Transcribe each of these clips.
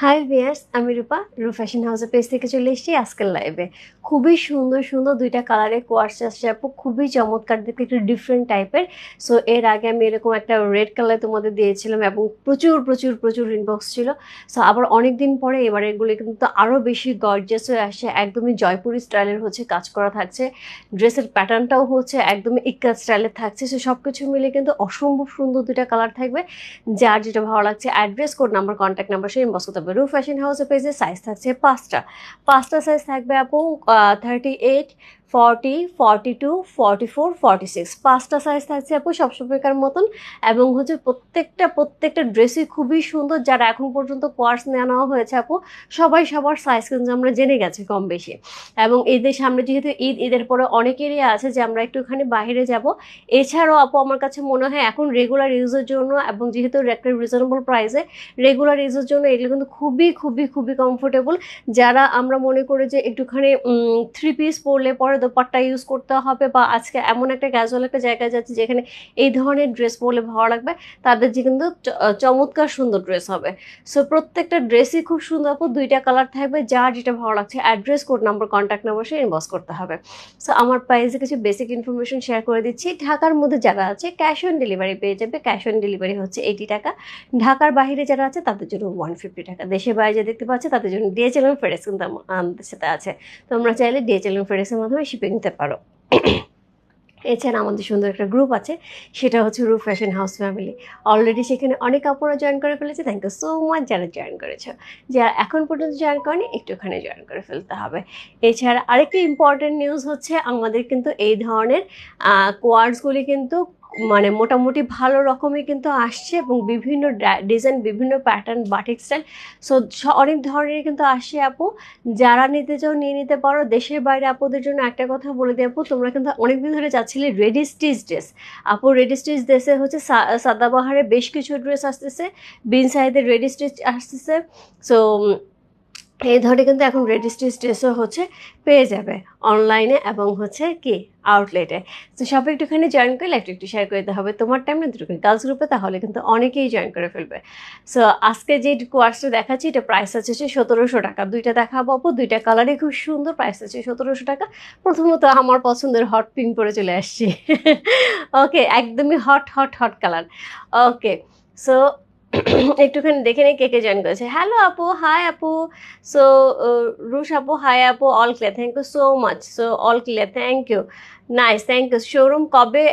High viewers আমি রূপা রূপ fashion হাউসের পেজ থেকে চলে এসেছি আজকের লাইভে খুবই সুন্দর সুন্দর দুইটা কালারের কোয়ার্স আসছে আপু খুবই চমৎকার, দেখতে একটু ডিফারেন্ট টাইপের সো এর আগে আমি এরকম একটা রেড কালার তোমাদের দিয়েছিলাম এবং প্রচুর প্রচুর প্রচুর ইনবক্স ছিল। সো আবার অনেক দিন পরে এবার এগুলো কিন্তু আরও বেশি গর্জিয়াস হয়ে আসে একদমই জয়পুরি স্টাইলের হচ্ছে কাজ করা থাকছে। ড্রেসের প্যাটার্নটাও হচ্ছে একদমই ইক্কা স্টাইলের থাকছে। সো সব কিছু মিলে কিন্তু অসম্ভব সুন্দর দুইটা কালার থাকবে। যার যেটা ভালো লাগছে address code number contact number সেই ইনবক্স করতে হবে। রু ফ্যাশন হাউসের পেজে সাইজ থাকছে পাঁচটা। পাঁচটা সাইজ থাকবে আপু thirty eight forty forty two, forty four, forty six. পাঁচটা সাইজ থাকছে আপু, সবসময়কার মতন। এবং হচ্ছে প্রত্যেকটা প্রত্যেকটা ড্রেসই খুবই সুন্দর, যারা এখন পর্যন্ত কোয়ার্স নেওয়া হয়েছে আপু, সবাই সবার সাইজ কিন্তু আমরা জেনে গেছি কম বেশি এবং ঈদের সামনে যেহেতু ঈদ ঈদের পরে অনেকেরই আছে যে আমরা একটুখানি বাইরে যাব। এছাড়াও আপু, আমার কাছে মনে হয় এখন রেগুলার ইউজের জন্য এবং যেহেতু একটা রিজনেবল প্রাইসে রেগুলার ইউজের জন্য এগুলো কিন্তু খুবই খুবই খুবই কমফোর্টেবল যারা আমরা মনে করি যে একটুখানি থ্রি পিস পরলে পরে দোপাট্টা ইউজ করতে হবে বা আজকে এমন একটা ক্যাজুয়াল একটা জায়গায় যাচ্ছে যেখানে এই ধরনের ড্রেস পরলে ভালো লাগবে, তাদের যে কিন্তু চমৎকার সুন্দর ড্রেস হবে। সো প্রত্যেকটা ড্রেসই খুব সুন্দর, আপু, দুইটা কালার থাকবে, যার যেটা ভালো লাগছে address code number contact number সে ইনবক্স করতে হবে। সো আমার প্রাইসে কিছু বেসিক ইনফরমেশন শেয়ার করে দিচ্ছি। ঢাকার মধ্যে যারা আছে ক্যাশ অন ডেলিভারি পেয়ে যাবে। ক্যাশ অন ডেলিভারি হচ্ছে এইটি টাকা। ঢাকার বাইরে যারা আছে, তাদের জন্য ওয়ান ফিফটি টাকা। দেশের বাইরে যে দেখতে পাচ্ছে, তাদের জন্য ডিএচএল ফেডেক্স কিন্তু আম- আমাদের সাথে আছে। তোমরা চাইলে ডিএচএল ফেডেক্সের মাধ্যমে শিপে নিতে পারো। এছাড়া আমাদের সুন্দর একটা গ্রুপ আছে, সেটা হচ্ছে Ruf fashion house family already সেখানে অনেক কাপড়ও জয়েন করে ফেলেছে থ্যাংক ইউ সো মাচ যারা জয়েন করেছ। যারা এখন পর্যন্ত জয়েন করেনি, একটুখানি জয়েন করে ফেলতে হবে। এছাড়া আরেকটি ইম্পর্টেন্ট নিউজ হচ্ছে আমাদের কিন্তু এই ধরনের কোয়ার্সগুলি কিন্তু মানে মোটামুটি ভালো রকমই কিন্তু আসছে এবং বিভিন্ন ডিজাইন বিভিন্ন প্যাটার্ন বাটিক স্টাইল সো, অনেক ধরনের কিন্তু আসছে আপু। যারা নিতে চাও নিয়ে নিতে পারো। দেশের বাইরে আপুদের জন্য একটা কথা বলে দিই আপু, তোমরা কিন্তু অনেকদিন ধরে যাচ্ছিলে রেডি স্টিচ ড্রেস। আপু, রেডি স্টিচ ড্রেসে হচ্ছে সাদাবাহারে বেশ কিছু ড্রেস আসতেছে বিন সাইদের রেডি স্টিচ আসতেছে। সো এই ধরনের কিন্তু এখন রেডি স্টিচ ড্রেসও হচ্ছে পেয়ে যাবে অনলাইনে এবং হচ্ছে কি আউটলেটে তো সব একটুখানি জয়েন করলে একটু একটু শেয়ার করে দিতে হবে। তোমার টাইমে দুটো গার্লস গ্রুপে তাহলে কিন্তু অনেকেই জয়েন করে ফেলবে। সো আজকে যে কোয়ার্সটা দেখাচ্ছি, এটা প্রাইস আছে হচ্ছে সতেরোশো টাকা। দুইটা দেখাবো আপু দুইটা কালারই খুব সুন্দর প্রাইস আছে সতেরোশো টাকা। প্রথমত আমার পছন্দের হট পিঙ্ক পরে চলে আসছি। ওকে একদমই hot hot hot colour okay so একটুখানি দেখে নিই কে কে জয়েন করেছে। হ্যালো আপু হাই আপু। সো রুশ আপু হাই আপু all clear thank you so much so all clear thank you nice thank you showroom কবে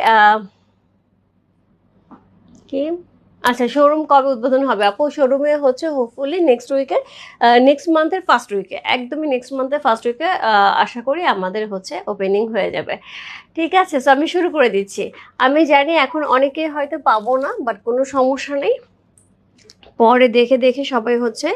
কি? আচ্ছা শোরুম কবে উদ্বোধন হবে আপু? শোরুমে হচ্ছে হোপফুলি নেক্সট উইকে নেক্সট মান্থের ফার্স্ট উইকে একদমই নেক্সট মান্থের ফার্স্ট উইকে আশা করি আমাদের হচ্ছে ওপেনিং হয়ে যাবে। ঠিক আছে সো আমি শুরু করে দিচ্ছি। আমি জানি এখন অনেকে হয়তো পাবো না বাট কোনো সমস্যা নেই। পরে দেখে দেখে সবাই হচ্ছে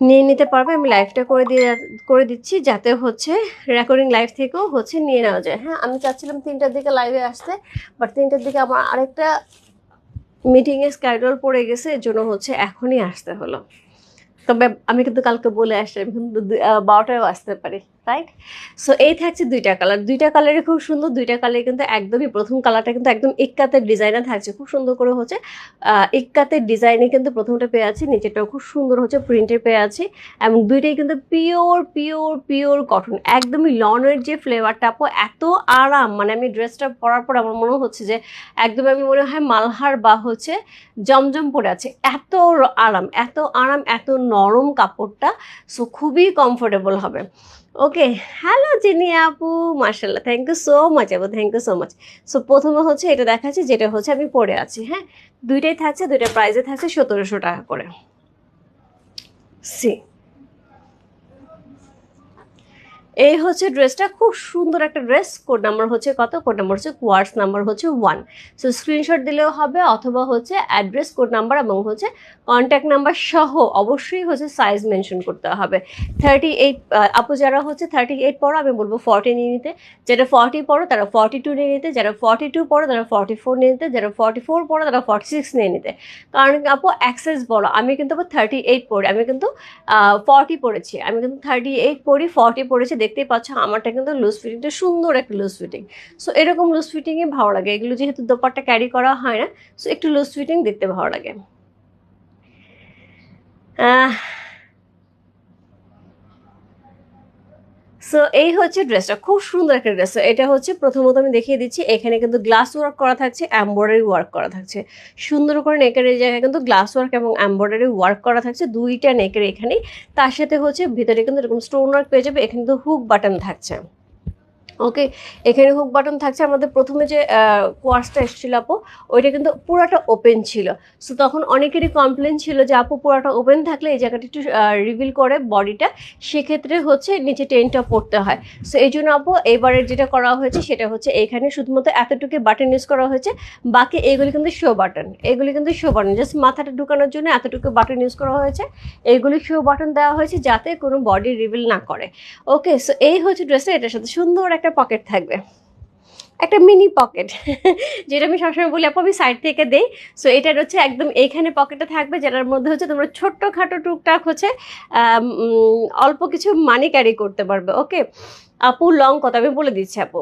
নিয়ে নিতে পারবে। আমি লাইভটা করে দিয়ে, করে দিচ্ছি যাতে হচ্ছে রেকর্ডিং লাইভ থেকেও হচ্ছে নিয়ে নেওয়া যায়। হ্যাঁ আমি চাচ্ছিলাম তিনটার দিকে লাইভে আসতে বাট তিনটার দিকে আমার আরেকটা মিটিংয়ে স্ক্যাডুল পড়ে গেছে, এর জন্য হচ্ছে এখনই আসতে হলো। তবে আমি কিন্তু কালকে বলে আসছি, আমি কিন্তু বারোটায়ও আসতে পারি। রাইট সো এই থাকছে দুইটা কালার দুইটা কালারই খুব সুন্দর, দুইটা কালার কিন্তু একদমই প্রথম কালারটা কিন্তু একদম ইক্কাতের ডিজাইনে থাকছে। খুব সুন্দর করে হচ্ছে ইক্কাতের ডিজাইনে কিন্তু প্রথমটা পেয়ে আছি নিচেটাও খুব সুন্দর হচ্ছে প্রিন্টের পেয়ে আছি। এবং দুইটাই কিন্তু পিওর পিওর পিওর কটন একদমই লনের যে ফ্লেভারটা আপু, এত আরাম। মানে আমি ড্রেসটা পরার পর আমার মনে হচ্ছে যে, একদম আমি মনে হয় মালহার বা হচ্ছে জমজম পরে আছে। এত আরাম এত আরাম, এত নরম কাপড়টা সো খুবই কমফোর্টেবল হবে। ওকে হ্যালো জিনি আপু মার্শাল্লাহ থ্যাংক ইউ সো মাচ আপু thank you so much so প্রথমে হচ্ছে এটা দেখাচ্ছি, যেটা হচ্ছে আমি পরে আছি হ্যাঁ? দুইটাই থাকছে, দুইটা প্রাইজে থাকছে সতেরোশো টাকা করে। সি এই হচ্ছে ড্রেসটা, খুব সুন্দর একটা ড্রেস। কোড নাম্বার হচ্ছে কত? কোড নাম্বার হচ্ছে কোয়ার্স নাম্বার হচ্ছে ওয়ান। সো, স্ক্রিনশট দিলেও হবে, অথবা হচ্ছে অ্যাড্রেস, কোড নাম্বার এবং হচ্ছে কন্ট্যাক্ট নাম্বার সহ অবশ্যই হচ্ছে সাইজ মেনশন করতে হবে। থার্টি এইট আপু যারা হচ্ছে থার্টি এইট পড়ো, আমি বলব ফর্টি নিয়ে নিতে। যারা ফর্টি পড়ো, তারা ফর্টি টু নিয়ে নিতে। যারা ফর্টি টু পড়ো, তারা ফর্টি ফোর নিয়ে নিতে। যারা ফর্টি ফোর পড়ো, তারা ফর্টি সিক্স নিয়ে নিতে। কারণ আপু অ্যাক্সেস বড় আমি কিন্তু আবার থার্টি এইট পড়ি, আমি কিন্তু ফর্টি পড়েছি। আমি কিন্তু থার্টি এইট পড়ি ফর্টি পড়েছি দেখতেই পাচ্ছ, আমারটা কিন্তু লুজ ফিটিংটা সুন্দর একটা লুজ ফিটিং সো এরকম লুজ ফিটিংই ভালো লাগে। এগুলো যেহেতু দোপারটা ক্যারি করা হয় না সো একটু লুজ ফিটিং দেখতে ভালো লাগে। সো এই হচ্ছে ড্রেসটা। খুব সুন্দর একটা ড্রেস। এটা হচ্ছে প্রথমত আমি দেখিয়ে দিচ্ছি, এখানে কিন্তু গ্লাস ওয়ার্ক করা থাকছে এম্ব্রয়ডারি ওয়ার্ক করা থাকছে। সুন্দর করে নেকের এই জায়গায় কিন্তু গ্লাস ওয়ার্ক এবং এম্ব্রয়ডারি ওয়ার্ক করা থাকছে, দুইটা নেকের এখানে তার সাথে হচ্ছে ভিতরে কিন্তু এরকম স্টোন ওয়ার্ক পেয়ে যাবে, এখানে কিন্তু হুক বাটন থাকছে। ওকে, এখানে হুক বাটন থাকছে। আমাদের প্রথমে যে কোয়ার্সটা এসেছিল আপু, ওইটা কিন্তু পুরাটা ওপেন ছিল। সো তখন অনেকেরই কমপ্লেন ছিল যে, আপু, পুরাটা ওপেন থাকলে এই জায়গাটা একটু রিভিল করে বডিটা সেক্ষেত্রে হচ্ছে নিচে টেনটা পড়তে হয়। সো এই জন্য আপু এবারে যেটা করা হয়েছে, সেটা হচ্ছে এখানে শুধুমাত্র এতটুকু বাটন ইউজ করা হয়েছে। বাকি এগুলি কিন্তু শো বাটন এগুলি কিন্তু শো বাটন জাস্ট মাথাটা ঢুকানোর জন্য এতটুকু বাটন ইউজ করা হয়েছে। এইগুলি শো বাটন দেওয়া হয়েছে যাতে কোনো বডি রিভিল না করে। ওকে সো এই হচ্ছে ড্রেসটা এটার সাথে সুন্দর একটা পকেট থাকবে। একটা মিনি পকেট যেটা আমি সবসময় বলি, আপু, আমি সাইড থেকে দেই। সো এটার হচ্ছে একদম এইখানে পকেটে থাকবে, যেটার মধ্যে হচ্ছে তোমরা ছোট্ট খাটো টুকটাক হচ্ছে অল্প কিছু মানি ক্যারি করতে পারবে ওকে আপু লং কথা আমি বলে দিচ্ছি, আপু।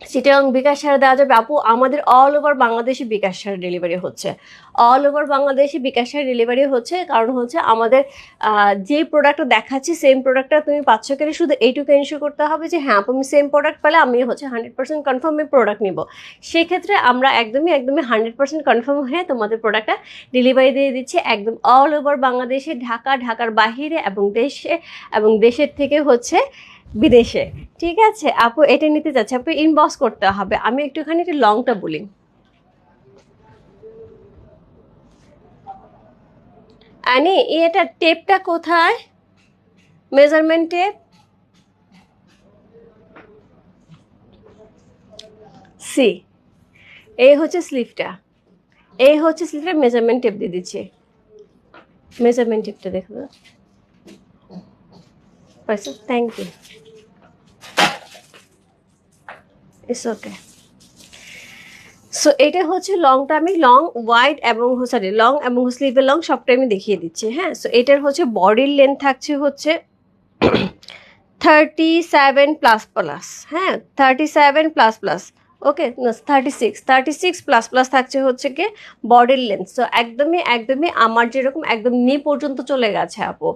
চিটাং বিকাশ সারা দেওয়া যাবে। আপু, আমাদের অল ওভার বাংলাদেশে বিকাশ সারা ডেলিভারি হচ্ছে। অল ওভার বাংলাদেশে বিকাশ সারা ডেলিভারি হচ্ছে, কারণ হচ্ছে আমাদের যে প্রোডাক্টটা দেখাচ্ছি সেম প্রোডাক্টটা তুমি পাচ্ছ কিনা শুধু এইটুকু এনশিওর করতে হবে যে হ্যাঁ আমি সেম প্রোডাক্ট পেলে আমি হচ্ছে হান্ড্রেড পার্সেন্ট কনফার্ম আমি প্রোডাক্ট নিব। সেক্ষেত্রে আমরা একদমই একদমই হান্ড্রেড পার্সেন্ট কনফার্ম হয়ে তোমাদের প্রোডাক্টটা ডেলিভারি দিয়ে দিচ্ছি একদম অল ওভার বাংলাদেশে ঢাকা, ঢাকার বাহিরে এবং দেশে, এবং দেশের থেকে হচ্ছে বিদেশে। ঠিক আছে, আপু এটা নিতে চাচ্ছে আপু ইনবক্স করতে হবে। আমি একটুখানি একটু লংটা বলি। আনি এটা টেপটা কোথায়? মেজারমেন্ট টেপ সি এই হচ্ছে স্লিভটা এই হচ্ছে স্লিভটা মেজারমেন্ট টেপ দিয়ে দিচ্ছি। মেজারমেন্ট টেপটা দেখো। পাইছো thank you it's okay so এটা হচ্ছে লংটা আমি লং ওয়াইড এবং সরি লং এবং স্লিভের লং সবটাই আমি দেখিয়ে দিচ্ছি হ্যাঁ? সো এটার হচ্ছে বডির লেন্থ থাকছে হচ্ছে থার্টি সেভেন প্লাস প্লাস হ্যাঁ? Thirty seven plus plus okay thirty six thirty six plus plus থাকছে হচ্ছে কি বডির লেন্থ সো একদমই একদমই আমার যেরকম একদম নি পর্যন্ত চলে গেছে আপু।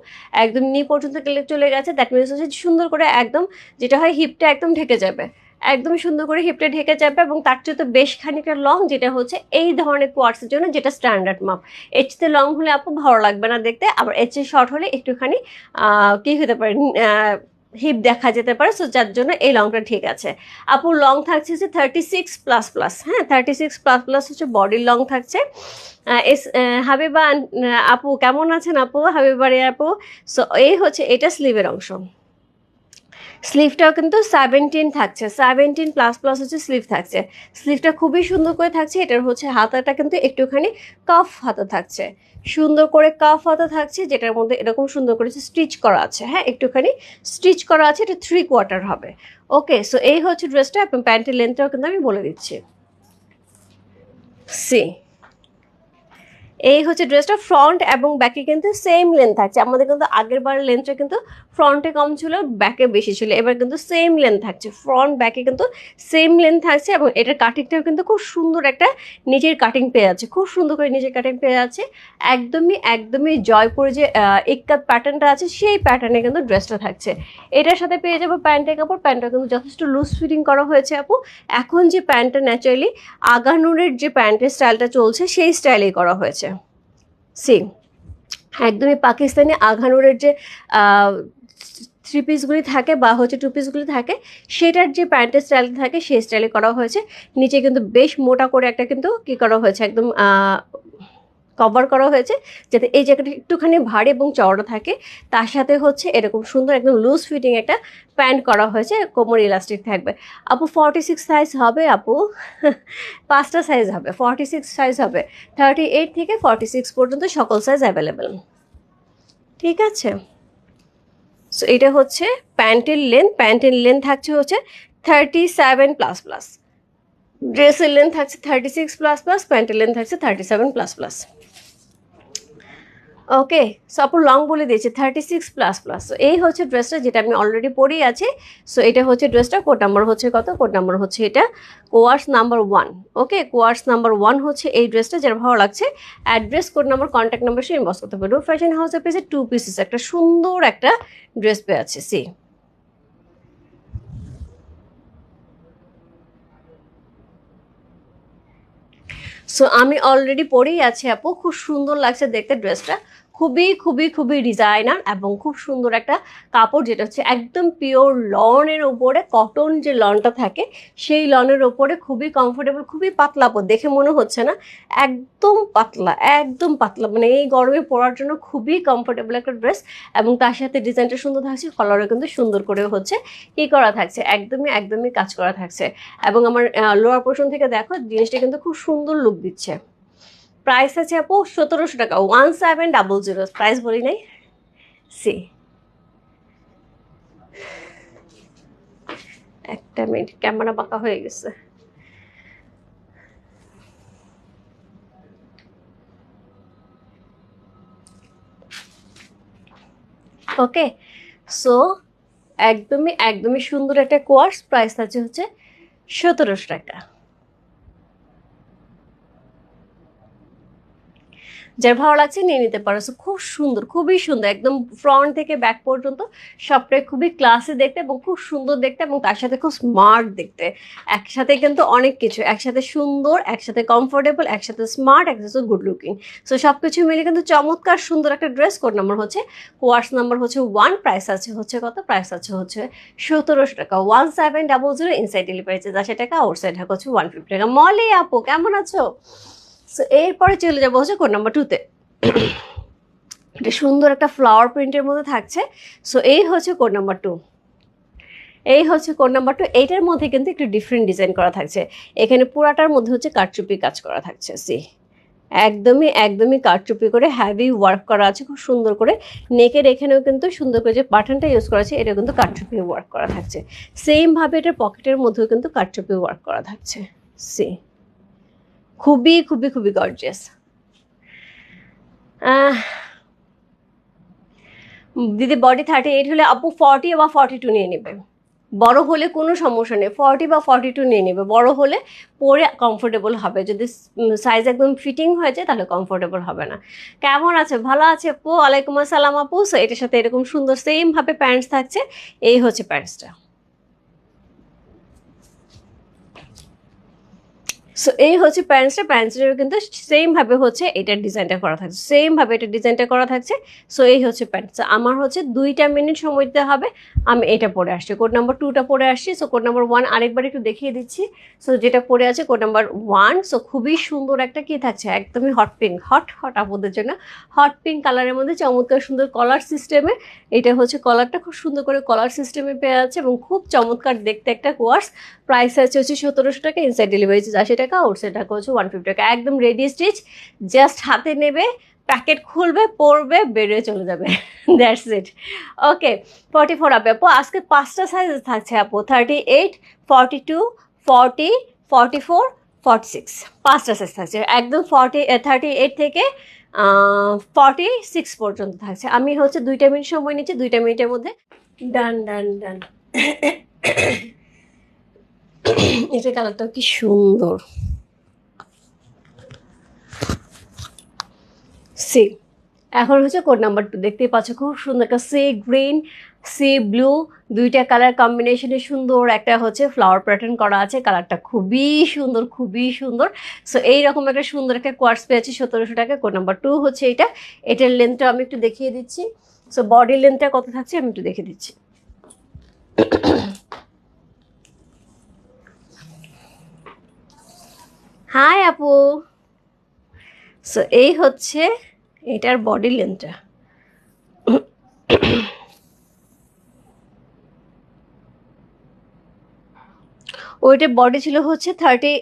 একদম নি পর্যন্ত চলে গেছে দ্যাট মিনস হচ্ছে সুন্দর করে একদম যেটা হয় হিপটা একদম ঢেকে যাবে। একদম সুন্দর করে হিপটা ঢেকে যাবে এবং তার চেয়ে তো বেশ খানিকটা লং যেটা হচ্ছে এই ধরনের কোয়ার্সের জন্য যেটা স্ট্যান্ডার্ড মাপ এর লং হলে আপু ভালো লাগবে না দেখতে, আবার এর চেয়ে শর্ট হলে একটুখানি কি হতে পারে হিপ দেখা যেতে পারে সো যার জন্য এই লংটা ঠিক আছে। আপুর লং থাকছে হচ্ছে থার্টি সিক্স প্লাস প্লাস হ্যাঁ থার্টি সিক্স প্লাস প্লাস হচ্ছে বডির লং থাকছে। এস হাবিবা আপু কেমন আছেন আপু? হাবিবারে আপু? সো এই হচ্ছে এটা স্লিভের অংশ। স্লিভটাও কিন্তু সেভেন্টিন থাকছে। সেভেন্টিন প্লাস প্লাস হচ্ছে স্লিভ থাকছে। স্লিভটা খুবই সুন্দর করে থাকছে। এটার হচ্ছে হাতাটা কিন্তু একটুখানি কাফ হাতা থাকছে। সুন্দর করে কাফ হাতা থাকছে, যেটার মধ্যে এরকম সুন্দর করে স্টিচ করা আছে। হ্যাঁ একটুখানি স্টিচ করা আছে। এটা থ্রি কোয়ার্টার হবে। ওকে সো এই হচ্ছে ড্রেসটা এবং প্যান্টের লেন্থটাও কিন্তু আমি বলে দিচ্ছি। সি এই হচ্ছে ড্রেসটা ফ্রন্ট এবং ব্যাকে কিন্তু সেম লেন্থ থাকছে। আমাদের কিন্তু আগের বারের লেন্থটা কিন্তু ফ্রন্টে কম ছিল ব্যাকে বেশি ছিল। এবার কিন্তু সেম লেন্থ থাকছে। ফ্রন্ট ব্যাকে কিন্তু সেম লেন্থ থাকছে এবং এটার কাটিংটাও কিন্তু খুব সুন্দর একটা নিজের কাটিং পেয়ে যাচ্ছে। খুব সুন্দর করে নিজের কাটিং পেয়ে যাচ্ছে। একদমই একদমই জয়পুরে যে ইক্কাত প্যাটার্নটা আছে, সেই প্যাটার্নে কিন্তু ড্রেসটা থাকছে। এটার সাথে পেয়ে যাব প্যান্টের কাপড়। প্যান্টটা কিন্তু যথেষ্ট লুজ ফিটিং করা হয়েছে আপু। এখন যে প্যান্টটা ন্যাচারালি আগানুরের যে প্যান্টের স্টাইলটা চলছে, সেই স্টাইলেই করা হয়েছে। সি একদমই পাকিস্তানি আঘানোরের যে থ্রি পিসগুলি থাকে বা হচ্ছে টু পিসগুলি থাকে, সেটার যে প্যান্টের স্টাইল থাকে, সেই স্টাইলে করা হয়েছে। নিচে কিন্তু বেশ মোটা করে একটা কিন্তু কি করা হয়েছে, একদম কভার করা হয়েছে, যাতে এই জায়গাটা একটুখানি ভারী এবং চওড়া থাকে। তার সাথে হচ্ছে এরকম সুন্দর একদম লুজ ফিটিং একটা প্যান্ট করা হয়েছে, কোমর ইলাস্টিক থাকবে। আপু ফর্টি সিক্স সাইজ হবে আপু। পাঁচটা সাইজ হবে ফর্টি সিক্স সাইজ হবে। থার্টি এইট থেকে ফর্টি সিক্স পর্যন্ত সকল সাইজ অ্যাভেলেবেল ঠিক আছে? সো এটা হচ্ছে প্যান্টের লেন্থ প্যান্টের লেন্থ থাকছে হচ্ছে থার্টি সেভেন প্লাস প্লাস ড্রেসের লেন্থ থাকছে থার্টি সিক্স প্লাস প্লাস প্যান্টের লেন্থ থাকছে thirty seven plus plus okay, so long বলে দিয়েছে থার্টি সিক্স প্লাস প্লাস তো এই হচ্ছে ড্রেসটা যেটা আমি অলরেডি পরেই আছে সো এটা হচ্ছে ড্রেসটা কোড নাম্বার হচ্ছে কত? কোড নাম্বার হচ্ছে এটা কোয়ার্স নাম্বার ওয়ান ওকে কোয়ার্স নাম্বার ওয়ান হচ্ছে এই ড্রেসটা যার ভালো লাগছে address code number contact number সে ইনবক্স করতে পারবে। ফ্যাশন হাউসে পেয়েছে টু পিসেস একটা সুন্দর একটা ড্রেস পেয়ে আছে সি সো আমি অলরেডি পরেই আছি আপু। খুব সুন্দর লাগছে দেখতে ড্রেসটা খুবই খুবই খুবই ডিজাইনার এবং খুব সুন্দর একটা কাপড় যেটা হচ্ছে একদম পিওর লনের ওপরে কটন যে লনটা থাকে, সেই লনের ওপরে খুবই কমফোর্টেবল খুবই পাতলা দেখে মনে হচ্ছে না, একদম পাতলা একদম পাতলা মানে এই গরমে পরার জন্য খুবই কমফোর্টেবল একটা ড্রেস এবং তার সাথে ডিজাইনটা সুন্দর থাকছে কালারও কিন্তু সুন্দর করে হচ্ছে, কি করা থাকছে, একদমই একদমই কাজ করা থাকছে এবং আমার লোয়ার পোর্শন থেকে দেখো, জিনিসটা কিন্তু খুব সুন্দর লুক দিচ্ছে। প্রাইস আছে আপু সতেরোশো টাকা। One seven double zero price বলি নাই? সি একটা মিনিট, ক্যামেরা বাঁকা হয়ে গেছে। ওকে সো একদমই একদমই সুন্দর একটা কোয়ার্স প্রাইস আছে হচ্ছে সতেরোশো টাকা। যার ভালো লাগছে নিয়ে নিতে পারো। So, খুব সুন্দর খুবই সুন্দর। একদম ফ্রন্ট থেকে ব্যাক পর্যন্ত সবটাই খুবই ক্লাসি দেখতে এবং খুব সুন্দর দেখতে এবং তার সাথে খুব স্মার্ট দেখতে। একসাথে কিন্তু অনেক কিছু একসাথে সুন্দর একসাথে কমফোর্টেবল একসাথে স্মার্ট একসাথে গুড লুকিং সো সব কিছু মিলে কিন্তু চমৎকার সুন্দর একটা ড্রেস কোড নাম্বার হচ্ছে কোয়ার্স নাম্বার হচ্ছে ওয়ান প্রাইস আছে হচ্ছে কত? প্রাইস আছে হচ্ছে সতেরোশো টাকা। One seven double zero inside delivery charge আশি টাকা আউটসাইড হচ্ছে ওয়ান ফিফটি টাকা। মলে আপু কেমন আছো? সো এরপরে চলে যাব হচ্ছে কোড নাম্বার টুতে এটা সুন্দর একটা ফ্লাওয়ার প্রিন্টের মধ্যে থাকছে। সো এই হচ্ছে কোড নাম্বার টু এই হচ্ছে কোড নাম্বার টু এইটার মধ্যে কিন্তু একটু ডিফারেন্ট ডিজাইন করা থাকছে। এখানে পুরাটার মধ্যে হচ্ছে কারচুপি কাজ করা থাকছে। সি। একদমই একদমই কারচুপি করে হ্যাভি ওয়ার্ক করা আছে, খুব সুন্দর করে। নেকের এখানেও কিন্তু সুন্দর করে যে বাটনটা ইউজ করা আছে এটা কিন্তু কারচুপি ওয়ার্ক করা থাকছে। সেমভাবে এটার পকেটের মধ্যেও কিন্তু কারচুপি ওয়ার্ক করা থাকছে। সি। খুবই খুবই খুবই গর্জিয়াস দিদি বডি থার্টি এইট হলে আপু ফর্টি বা ফর্টি টু নিয়ে নেবে। বড় হলে কোনো সমস্যা নেই ফর্টি বা ফর্টি টু নিয়ে নেবে। বড় হলে পরে কমফোর্টেবল হবে। যদি সাইজ একদম ফিটিং হয়ে যায় তাহলে কমফোর্টেবল হবে না। কেমন আছে? ভালো আছে আপু? ওয়ালাইকুম আসসালাম আপু। So, এটার সাথে এরকম সুন্দর সেমভাবে প্যান্টস থাকছে। এই হচ্ছে প্যান্টসটা সো এই হচ্ছে প্যান্টসটা প্যান্টসের কিন্তু সেমভাবে হচ্ছে এটার ডিজাইনটা করা থাকছে। সেমভাবে এটা ডিজাইনটা করা থাকছে। সো এই হচ্ছে প্যান্টস আমার হচ্ছে দুইটা মিনিট সময় দিতে হবে। আমি এটা পরে আসছি। কোড নাম্বার টুটা পরে আসছি। সো কোড নাম্বার ওয়ান আরেকবার একটু দেখিয়ে দিচ্ছি। সো যেটা পরে আছে কোড নাম্বার ওয়ান সো খুবই সুন্দর একটা কি থাকছে? একদমই হট পিঙ্ক হট হট আপুদের জন্য। হট পিঙ্ক কালারের মধ্যে চমৎকার সুন্দর কলার সিস্টেমে এটা হচ্ছে কলারটা খুব সুন্দর করে কলার সিস্টেমে পেয়ে আছে এবং খুব চমৎকার দেখতে একটা কোয়ার্স প্রাইস আছে হচ্ছে সতেরোশো টাকা। ইনসাইড ডেলিভারি চার্জ আশি টাকা আউটসাইড টাকা হচ্ছে ওয়ান ফিফটি টাকা। একদম রেডি স্টিচ জাস্ট হাতে নেবে প্যাকেট খুলবে, পরবে, বেরিয়ে চলে যাবে। That's it okay forty four আপে আপু আজকে পাঁচটা সাইজ থাকছে আপু thirty eight forty two forty forty four forty six পাঁচটা সাইজ থাকছে। একদম ফর্টি থার্টি এইট থেকে ফর্টি সিক্স পর্যন্ত থাকছে। আমি হচ্ছে দুইটা মিনিট সময় নিচ্ছি, দুইটা মিনিটের মধ্যে। ডান ডান ডান এটা কালারটা কি সুন্দর। সি, এখন হচ্ছে কোড নাম্বার টু দেখতেই পাচ্ছ খুব সুন্দর একটা সি গ্রিন সি ব্লু দুইটা কালার কম্বিনেশনে সুন্দর একটা হচ্ছে ফ্লাওয়ার প্যাটার্ন করা আছে কালারটা খুবই সুন্দর খুবই সুন্দর। সো এইরকম একটা সুন্দর একটা কোয়ার্স পেয়েছি সতেরোশো টাকা কোড নাম্বার টু হচ্ছে এটা। এটার লেন্থটা আমি একটু দেখিয়ে দিচ্ছি। সো বডি লেন্থটা কত থাকছে আমি একটু দেখে দিচ্ছি। হাই আপু সো এই হচ্ছে এটার বডি লেন্থটা ওইটার বডি ছিল হচ্ছে থার্টি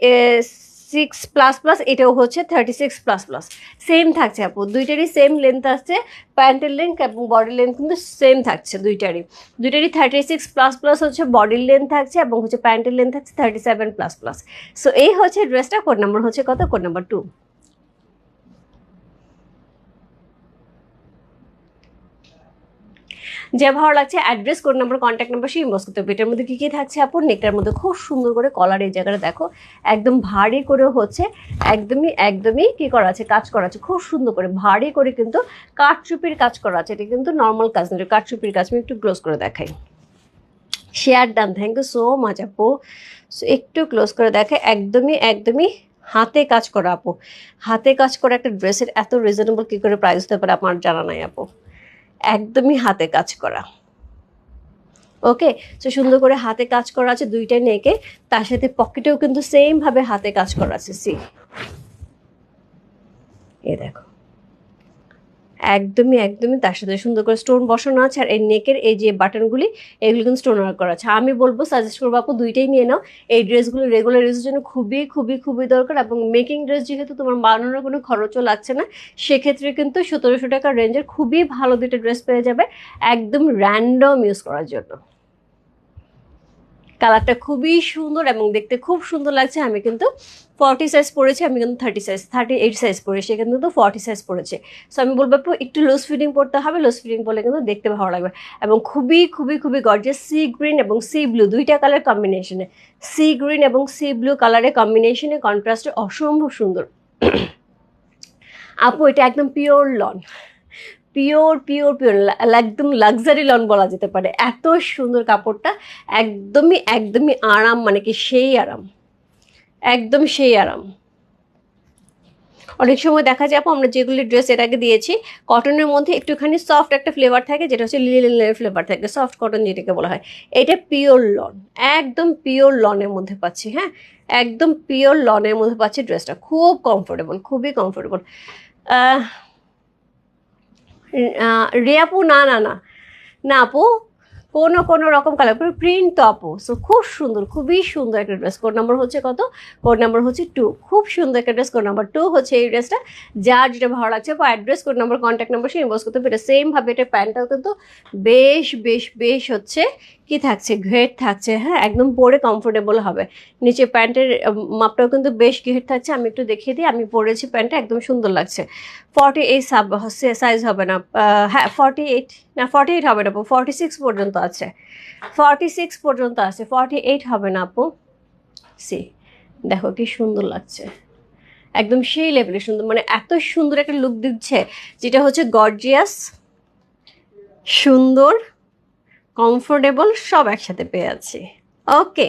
সিক্স প্লাস প্লাস এটাও হচ্ছে thirty six plus plus same থাকছে আপু, দুইটারই সেম লেন্থ আসছে প্যান্টের লেন্থ এবং বডির লেন্থ কিন্তু সেম থাকছে দুইটারই। দুইটারই থার্টি সিক্স প্লাস প্লাস হচ্ছে বডির লেন্থ থাকছে এবং হচ্ছে প্যান্টের লেন্থ থাকছে thirty seven plus plus so এই হচ্ছে ড্রেসটা কোড নাম্বার হচ্ছে কত? কোড নাম্বার টু যে ভালো লাগছে address code number contact number সেই ইনবক্স করতে হবে এটার মধ্যে কী কী থাকছে আপু? নেকটার মধ্যে খুব সুন্দর করে কলার এই জায়গাটা দেখো একদম ভারী করে হচ্ছে একদমই একদমই কী করা আছে কাজ করা আছে খুব সুন্দর করে ভারী করে কিন্তু কাঠচুপির কাজ করা আছে এটা কিন্তু নর্মাল কাজ না কাঠচুপির কাজ আমি একটু ক্লোজ করে দেখাই। Share done thank you so much আপু। So, একটু ক্লোজ করে দেখে একদমই একদমই হাতে কাজ করা আপু। হাতে কাজ করা একটা ড্রেসের এত রিজনেবল কী করে প্রাইস হতে পারে আমার জানা নাই আপু। একদমই হাতে কাজ করা। ওকে তো সুন্দর করে হাতে কাজ করা আছে দুইটাই নেকে। তার সাথে পকেটেও কিন্তু সেম ভাবে হাতে কাজ করা আছে। সি এ দেখো। একদমই একদমই তার সাথে সুন্দর করে স্টোন বসানো আছে আর এই নেকের এই যে বাটনগুলি এগুলো কিন্তু স্টোন ওয়ার্ক করা আছে। আমি বলব সাজেস্ট করব আপু দুইটাই নিয়ে নাও। এই ড্রেসগুলো রেগুলার ইউজের জন্য খুবই খুবই খুবই দরকার এবং মেকিং ড্রেস যেহেতু তোমার বানানোর কোনো খরচও লাগছে না, সেক্ষেত্রে কিন্তু সতেরোশো টাকার রেঞ্জের খুবই ভালো দুইটা ড্রেস পেয়ে যাবে একদম র্যান্ডম ইউজ করার জন্য। কালারটা খুবই সুন্দর এবং দেখতে খুব সুন্দর লাগছে। আমি কিন্তু ফর্টি সাইজ পরেছি, আমি কিন্তু thirty size thirty eight size পরেছি, এখানে কিন্তু ফর্টি সাইজ পড়েছে সো আমি বলব একটু লুজ ফিটিং পড়তে হবে লুজ ফিটিং পরলে কিন্তু দেখতে ভালো লাগবে। এবং খুবই খুবই খুবই গর্জিয়াস সি গ্রিন এবং সি ব্লু দুইটা কালার কম্বিনেশনে সি গ্রিন এবং সি ব্লু কালারের কম্বিনেশনে কন্ট্রাস্টে অসম্ভব সুন্দর। আপু, এটা একদম pure lawn pure pure pure একদম লাক্সারি লন বলা যেতে পারে। এত সুন্দর কাপড়টা, একদমই একদমই আরাম মানে কি সেই আরাম। একদম সেই আরাম। অনেক সময় দেখা যায় আমরা যেগুলি ড্রেস এর আগে দিয়েছি কটনের মধ্যে একটুখানি সফট একটা ফ্লেভার থাকে, যেটা হচ্ছে লিলের ফ্লেভার থাকে সফট কটন যেটাকে বলা হয়। এটা পিওর লন একদম পিওর লনের মধ্যে পাচ্ছি হ্যাঁ? একদম পিওর লনের মধ্যে পাচ্ছি ড্রেসটা খুব কমফোর্টেবল খুবই কমফোর্টেবল রিয়াপু না না না। না আপু, কোনো কোনো রকম কালার প্রিন্ট তো আপু। সো খুব সুন্দর, খুবই সুন্দর একটা ড্রেস কোড নাম্বার হচ্ছে কত? কোড নাম্বার হচ্ছে টু খুব সুন্দর একটা ড্রেস কোড নাম্বার টু হচ্ছে এই ড্রেসটা যার যেটা ভালো লাগছে বা address code number contact number সে ইনবক্স করতে পারে সেমভাবে এটা প্যান্টটাও কিন্তু বেশ বেশ বেশ হচ্ছে। কি থাকছে? ঘেট থাকছে হ্যাঁ? একদম পরে কমফোর্টেবল হবে। নিচে প্যান্টের মাপটাও কিন্তু বেশ ঘেট থাকছে। আমি একটু দেখিয়ে দিই। আমি পরেছি প্যান্টটা, একদম সুন্দর লাগছে। ফর্টি এইট সাব সাইজ হবে না হ্যাঁ ফর্টি এইট না ফর্টি এইট হবে না আপু ফর্টি সিক্স পর্যন্ত আছে। ফর্টি সিক্স পর্যন্ত আছে। ফর্টি এইট হবে না আপু। সি দেখো কি সুন্দর লাগছে। একদম সেই লেভেলের সুন্দর মানে এত সুন্দর একটা লুক দিচ্ছে, যেটা হচ্ছে গর্জিয়াস সুন্দর কমফোর্টেবল সব একসাথে পেয়ে আছি। ওকে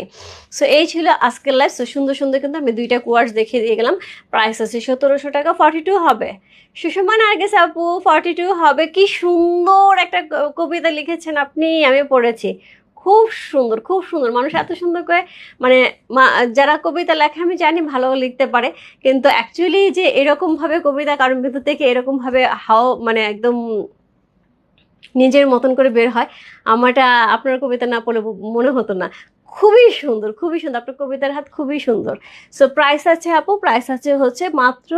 সো এই ছিল আজকের লাইফ সো সুন্দর সুন্দর কিন্তু আমি দুইটা কোয়ার্স দেখিয়ে দিয়ে গেলাম। প্রাইস আছে সতেরোশো টাকা ফর্টি টু হবে। সুষমান আর গেছে আপু ফর্টি টু হবে। কি সুন্দর একটা কবিতা লিখেছেন আপনি, আমি পড়েছি। খুব সুন্দর খুব সুন্দর। মানুষ এত সুন্দর করে মানে যারা কবিতা লেখে, আমি জানি ভালো লিখতে পারে, কিন্তু অ্যাকচুয়ালি যে এরকমভাবে কবিতা কারণ ভিতর থেকে এরকমভাবে হাও মানে একদম নিজের মতন করে বের হয়। আমারটা আপনার কবিতা না পড়ে মনে হতো না। খুবই সুন্দর খুবই সুন্দর। আপনার কবিতার হাত খুবই সুন্দর। সো প্রাইস আছে আপু প্রাইস আছে হচ্ছে মাত্র,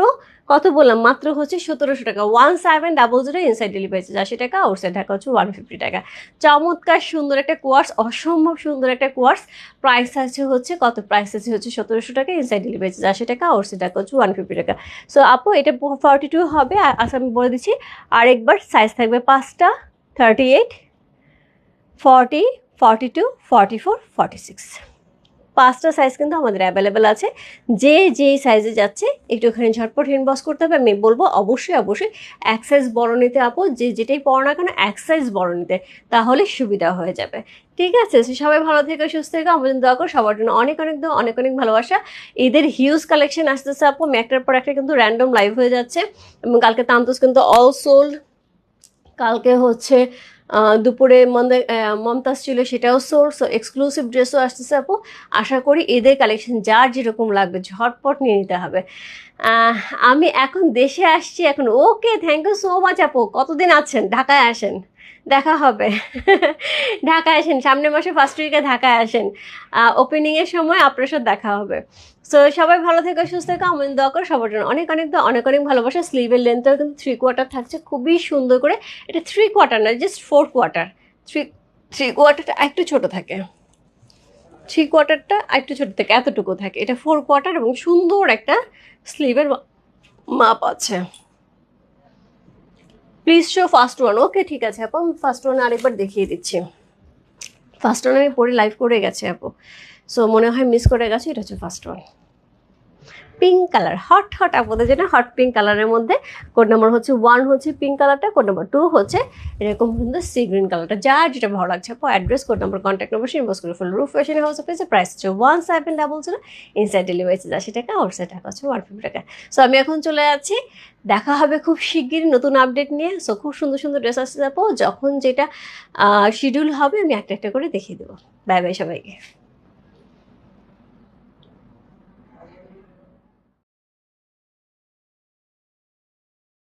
কত বললাম? মাত্র হচ্ছে সতেরোশো টাকা। One seven double zero inside delivery charge আশি টাকা আউটসাইড ঢাকা হচ্ছে ওয়ান ফিফটি টাকা। চমৎকার সুন্দর একটা কোয়ার্স অসম্ভব সুন্দর একটা কোয়ার্স প্রাইস আছে হচ্ছে, কত? প্রাইস আছে হচ্ছে সতেরোশো টাকা ইনসাইড ডেলিভারি চার্জ আশি টাকা আউটসাইড ঢাকা হচ্ছে ওয়ান ফিফটি টাকা। সো আপু, এটা ফর্টি টু হবে আচ্ছা আমি বলে দিচ্ছি, আরেকবার সাইজ থাকবে পাঁচটা thirty eight forty two forty four forty six পাঁচটা সাইজ কিন্তু আমাদের অ্যাভেলেবেল আছে। যে যেই সাইজে যাচ্ছে, একটুখানি ঝটপট ইনবক্স করতে হবে। আমি বলব অবশ্যই অবশ্যই এক সাইজ বড় নিতে আপু, যে যেটাই পড়ো না কেন এক সাইজ বড় নিতে, তাহলে সুবিধা হয়ে যাবে। ঠিক আছে সবাই ভালো থেকে, সুস্থ থেকে। আমাদের দোয়া করো, সবার জন্য অনেক অনেক দোয়া, অনেক অনেক ভালোবাসা। এদের হিউজ কালেকশন আসতেছে আপু। আমি একটার পর একটা কিন্তু র্যান্ডম লাইভ হয়ে যাচ্ছে। এবং কালকে তান্তস কিন্তু অল সোল্ড কালকে হচ্ছে দুপুরে মমতাজ ছিল সেটাও সোর্স এক্সক্লুসিভ ড্রেসও আসতেছে আপু। আশা করি এদের কালেকশন যার যেরকম লাগবে ঝটপট নিয়ে নিতে হবে। আমি এখন দেশে আসছি, এখন okay thank you so much আপু, কতদিন আছেন? ঢাকায় আসেন, দেখা হবে। ঢাকায় আসেন, সামনের মাসে ফার্স্ট উইকে ঢাকায় আসেন। ওপেনিংয়ের সময় আপনার সাথে দেখা হবে। সো সবাই ভালো থেকে, সুস্থ থেকে আমি দোয়া করে, সবার জন্য অনেক অনেক অনেক অনেক ভালোবাসা। স্লিভের লেন্থটাও কিন্তু থ্রি কোয়ার্টার থাকছে, খুবই সুন্দর করে। এটা থ্রি কোয়ার্টার না just four quarter three three কোয়ার্টারটা একটু ছোট থাকে। থ্রি কোয়ার্টারটা একটু ছোট থাকে এতটুকু থাকে। এটা ফোর কোয়ার্টার এবং সুন্দর একটা স্লিভের মাপ আছে। Please show first one okay ঠিক আছে, আপু, আমি ফার্স্ট ওয়ান আরেকবার দেখিয়ে দিচ্ছি। ফার্স্ট ওয়ান আমি পরে লাইভ করে গেছে, আপু। সো মনে হয় মিস করে গেছে, এটা হচ্ছে first one pink colour hot hot আপনাদের জন্য হট পিঙ্ক কালারের মধ্যে কোড নাম্বার হচ্ছে ওয়ান হচ্ছে পিঙ্ক কালারটা কোড নাম্বার টু হচ্ছে এরকম কিন্তু সি গ্রিন কালারটা যার যেটা ভালো লাগছে আপু address code number contact number inbox করে ফুল রুফ ফ্যাশন হাউস অফিসে প্রাইস হচ্ছে one seven double zero inside delivery charge আশি টাকা আউটসাইড টাকা হচ্ছে ওয়ান ফিফটি টাকা। সো আমি এখন চলে যাচ্ছি, দেখা হবে খুব শিগগিরই নতুন আপডেট নিয়ে। সো খুব সুন্দর সুন্দর ড্রেস আসতে যাব যখন যেটা শিডিউল হবে, আমি একটা একটা করে দেখিয়ে দেবো। বাই বাই সবাইকে।